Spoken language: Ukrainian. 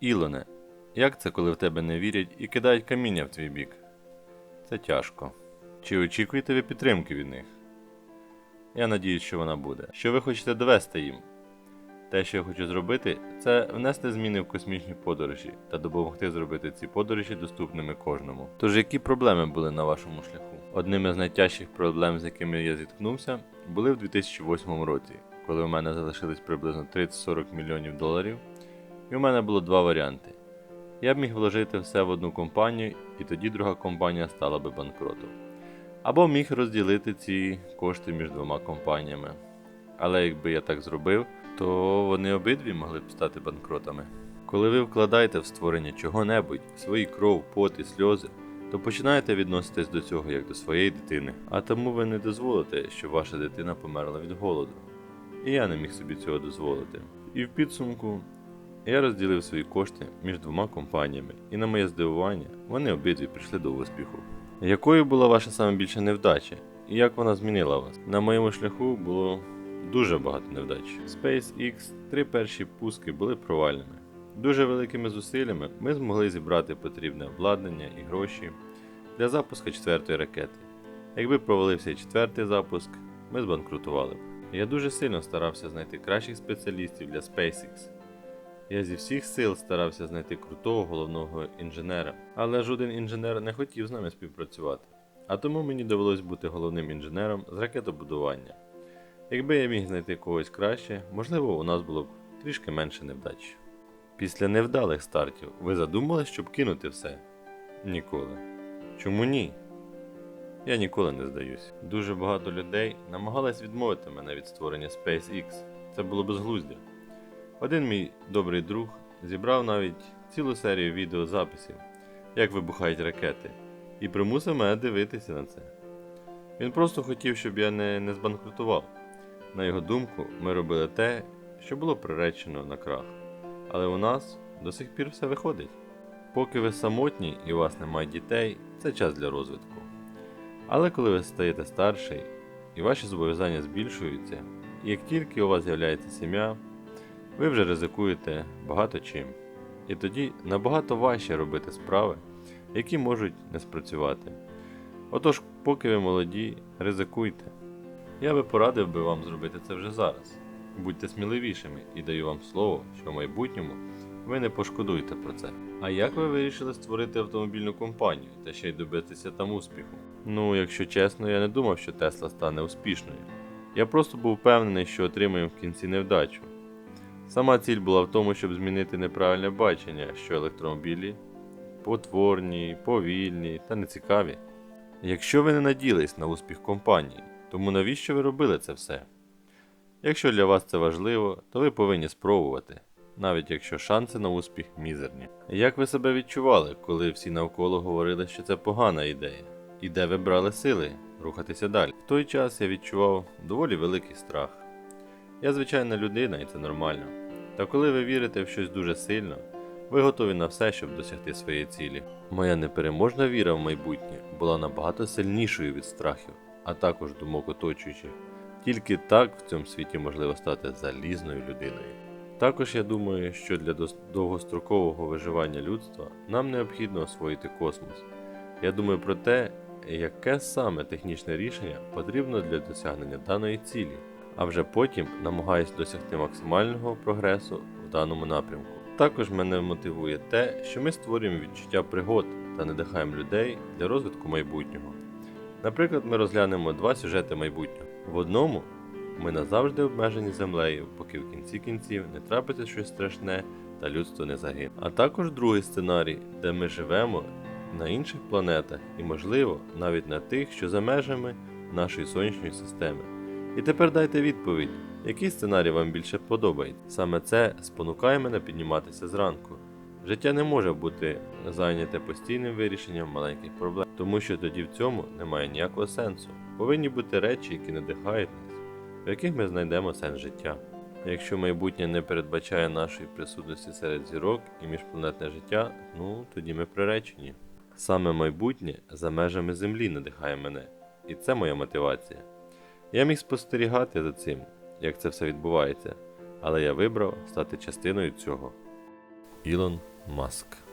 Ілоне, як це, коли в тебе не вірять і кидають каміння в твій бік? Це тяжко. Чи очікуєте ви підтримки від них? Я надіюсь, що вона буде. Що ви хочете довести їм? Те, що я хочу зробити, це внести зміни в космічні подорожі та допомогти зробити ці подорожі доступними кожному. Тож які проблеми були на вашому шляху? Одним із найтяжчих проблем, з якими я зіткнувся, були в 2008 році, коли у мене залишилось приблизно 30-40 мільйонів доларів, і у мене було два варіанти. Я б міг вложити все в одну компанію, і тоді друга компанія стала би банкротом. Або міг розділити ці кошти між двома компаніями. Але якби я так зробив, то вони обидві могли б стати банкротами. Коли ви вкладаєте в створення чого-небудь, свої кров, пот і сльози, то починаєте відноситись до цього як до своєї дитини. А тому ви не дозволите, щоб ваша дитина померла від голоду. І я не міг собі цього дозволити. І в підсумку я розділив свої кошти між двома компаніями, і на моє здивування, вони обидві прийшли до успіху. Якою була ваша найбільша невдача? І як вона змінила вас? На моєму шляху було дуже багато невдач. SpaceX три перші пуски були провальними. Дуже великими зусиллями ми змогли зібрати потрібне обладнання і гроші для запуску четвертої ракети. Якби провалився четвертий запуск, ми збанкрутували б. Я дуже сильно старався знайти кращих спеціалістів для SpaceX. Я зі всіх сил старався знайти крутого головного інженера, але жоден інженер не хотів з нами співпрацювати. А тому мені довелось бути головним інженером з ракетобудування. Якби я міг знайти когось краще, можливо, у нас було б трішки менше невдач. Після невдалих стартів ви задумались, щоб кинути все? Ніколи. Чому ні? Я ніколи не здаюсь. Дуже багато людей намагались відмовити мене від створення SpaceX. Це було безглуздя. Один мій добрий друг зібрав навіть цілу серію відеозаписів, як вибухають ракети, і примусив мене дивитися на це. Він просто хотів, щоб я не, не збанкрутував. На його думку, ми робили те, що було приречено на крах. Але у нас до сих пір все виходить. Поки ви самотні і у вас немає дітей, це час для розвитку. Але коли ви стаєте старший і ваші зобов'язання збільшуються, і як тільки у вас з'являється сім'я, ви вже ризикуєте багато чим. І тоді набагато важче робити справи, які можуть не спрацювати. Отож, поки ви молоді, ризикуйте. Я би порадив би вам зробити це вже зараз. Будьте сміливішими і даю вам слово, що в майбутньому ви не пошкодуєте про це. А як ви вирішили створити автомобільну компанію та ще й добитися там успіху? Ну, якщо чесно, я не думав, що Тесла стане успішною. Я просто був впевнений, що отримаємо в кінці невдачу. Сама ціль була в тому, щоб змінити неправильне бачення, що електромобілі потворні, повільні та нецікаві. Якщо ви не надіялись на успіх компанії, тому навіщо ви робили це все? Якщо для вас це важливо, то ви повинні спробувати, навіть якщо шанси на успіх мізерні. Як ви себе відчували, коли всі навколо говорили, що це погана ідея? І де ви брали сили рухатися далі? В той час я відчував доволі великий страх. Я звичайна людина, і це нормально. Та коли ви вірите в щось дуже сильно, ви готові на все, щоб досягти своєї цілі. Моя непереможна віра в майбутнє була набагато сильнішою від страхів, а також думок оточуючих. Тільки так в цьому світі можливо стати залізною людиною. Також я думаю, що для довгострокового виживання людства нам необхідно освоїти космос. Я думаю про те, яке саме технічне рішення потрібно для досягнення даної цілі, а вже потім намагаюсь досягти максимального прогресу в даному напрямку. Також мене мотивує те, що ми створюємо відчуття пригод та надихаємо людей для розвитку майбутнього. Наприклад, ми розглянемо два сюжети майбутнього. В одному ми назавжди обмежені землею, поки в кінці кінців не трапиться щось страшне та людство не загине. А також другий сценарій, де ми живемо на інших планетах і, можливо, навіть на тих, що за межами нашої сонячної системи. І тепер дайте відповідь, який сценарій вам більше подобається. Саме це спонукає мене підніматися зранку. Життя не може бути зайняте постійним вирішенням маленьких проблем, тому що тоді в цьому немає ніякого сенсу. Повинні бути речі, які надихають нас, в яких ми знайдемо сенс життя. Якщо майбутнє не передбачає нашої присутності серед зірок і міжпланетне життя, ну тоді ми приречені. Саме майбутнє за межами Землі надихає мене, і це моя мотивація. Я міг спостерігати за цим, як це все відбувається, але я вибрав стати частиною цього. Ілон Маск.